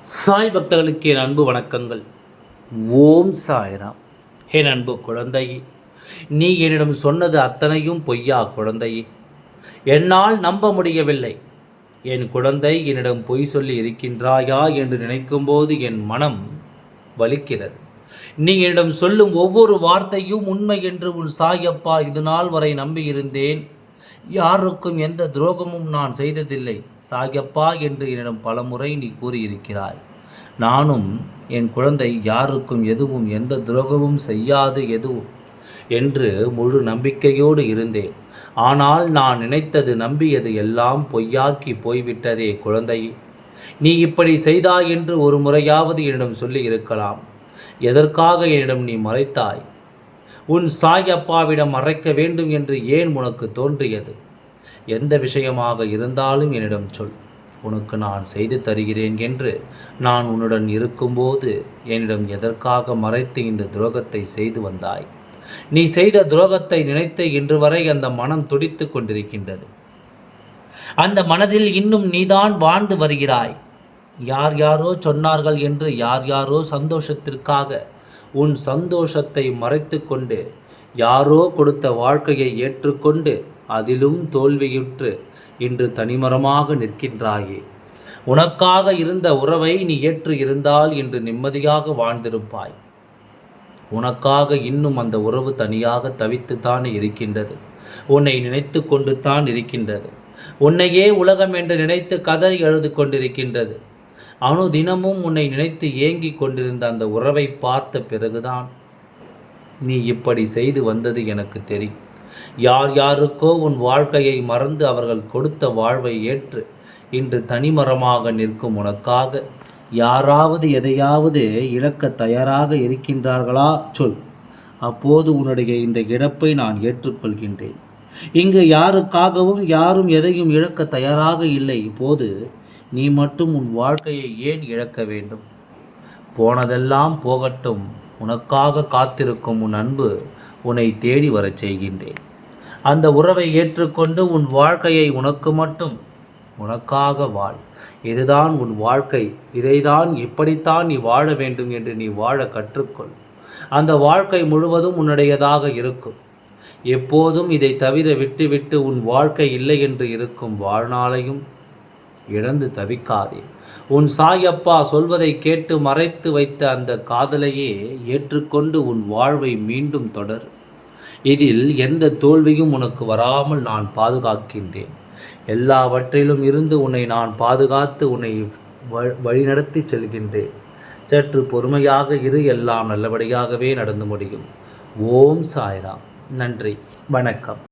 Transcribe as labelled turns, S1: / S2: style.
S1: சாய் பக்தர்களுக்கு என் அன்பு வணக்கங்கள். ஓம் சாய்ராம். என் அன்பு குழந்தையே நீ என்னிடம் சொன்னது அத்தனையும் பொய்யா குழந்தையே. என்னால் நம்ப முடியவில்லை. என் குழந்தை என்னிடம் பொய் சொல்லி இருக்கின்றாயா என்று நினைக்கும்போது என் மனம் வலிக்கிறது. நீ என்னிடம் சொல்லும் ஒவ்வொரு வார்த்தையும் உண்மை என்று உன் சாயப்பா இது நாள் வரை நம்பியிருந்தேன். யாருக்கும் எந்த துரோகமும் நான் செய்ததில்லை. சாயப்பா என்று என்னிடம் பலமுறை நீ கூறியிருக்கிறாய். நானும் என் குழந்தை யாருக்கும் எதுவும் எந்த துரோகமும் செய்யாது எதுவும் என்று முழு நம்பிக்கையோடு இருந்தேன். ஆனால் நான் நினைத்தது நம்பியது எல்லாம் பொய்யாக்கி போய்விட்டதே குழந்தை. நீ இப்படி செய்தாய் என்று ஒரு முறையாவது என்னிடம் சொல்லி இருக்கலாம் எதற்காக என்னிடம் நீ மறைத்தாய்? உன் சாயப்பாவிடம் மறைக்க வேண்டும் என்று ஏன் உனக்கு தோன்றியது? எந்த விஷயமாக இருந்தாலும் என்னிடம் சொல். உனக்கு நான் செய்து தருகிறேன் என்று நான் உன்னுடன் இருக்கும்போது என்னிடம் எதற்காக மறைத்து இந்த துரோகத்தை செய்து வந்தாய்? நீ செய்த துரோகத்தை நினைத்து இன்று வரை அந்த மனம் துடித்து கொண்டிருக்கின்றது. அந்த மனதில் இன்னும் நீதான் வாழ்ந்து வருகிறாய். யார் யாரோ சொன்னார்கள் என்று யார் யாரோ சந்தோஷத்திற்காக உன் சந்தோஷத்தை மறைத்து கொண்டு யாரோ கொடுத்த வாழ்க்கையை ஏற்றுக்கொண்டு அதிலும் தோல்வியுற்று இன்று தனிமரமாக நிற்கின்றாயே. உனக்காக இருந்த உறவை நீ ஏற்று இருந்தால் இன்று நிம்மதியாக வாழ்ந்திருப்பாய். உனக்காக இன்னும் அந்த உறவு தனியாக தவித்துத்தான் இருக்கின்றது. உன்னை நினைத்து கொண்டு தான் இருக்கின்றது. உன்னையே உலகம் என்று நினைத்து கதறி எழுது கொண்டிருக்கின்றது அணு தினமும் உன்னை நினைத்து ஏங்கிக் கொண்டிருந்த அந்த உறவை பார்த்த பிறகுதான் நீ இப்படி செய்து வந்தது எனக்கு தெரியும் யார் யாருக்கோ உன் வாழ்க்கையை மறந்து அவர்கள் கொடுத்த வாழ்வை ஏற்று இன்று தனிமரமாக நிற்கும் உனக்காக யாராவது எதையாவது இழக்க தயாராக இருக்கின்றார்களா? சொல். அப்போது உன்னுடைய இந்த இழப்பை நான் ஏற்றுக்கொள்கின்றேன். இங்கு யாருக்காகவும் யாரும் எதையும் இழக்க தயாராக இல்லை. இப்போது நீ மட்டும் உன் வாழ்க்கையை ஏன் இழக்க வேண்டும்? போனதெல்லாம் போகட்டும். உனக்காக காத்திருக்கும் உன் அன்பு உன்னை தேடி வரச் செய்கின்றேன். அந்த உறவை ஏற்றுக்கொண்டு உன் வாழ்க்கையை உனக்கு மட்டும் உனக்காக வாழ். இதுதான் உன் வாழ்க்கை. இதைதான் இப்படித்தான் நீ வாழ வேண்டும் என்று நீ வாழ கற்றுக்கொள். அந்த வாழ்க்கை முழுவதும் உன்னுடையதாக இருக்கும். எப்போதும் இதை தவிர விட்டுவிட்டு உன் வாழ்க்கை இல்லை என்று இருக்கும் வாழ்நாளையும் இழந்து தவிக்காதே. உன் சாயப்பா சொல்வதை கேட்டு மறைத்து வைத்த அந்த காதலையே ஏற்றுக்கொண்டு உன் வாழ்வை மீண்டும் தொடர். இதில் எந்த தோல்வியும் உனக்கு வராமல் நான் பாதுகாக்கின்றேன். எல்லாவற்றிலும் இருந்து உன்னை நான் பாதுகாத்து உன்னை வழிநடத்தி செல்கின்றேன். சற்று பொறுமையாக இரு எல்லாம் நல்லபடியாகவே நடந்து முடியும். ஓம் சாய்ராம். நன்றி. வணக்கம்.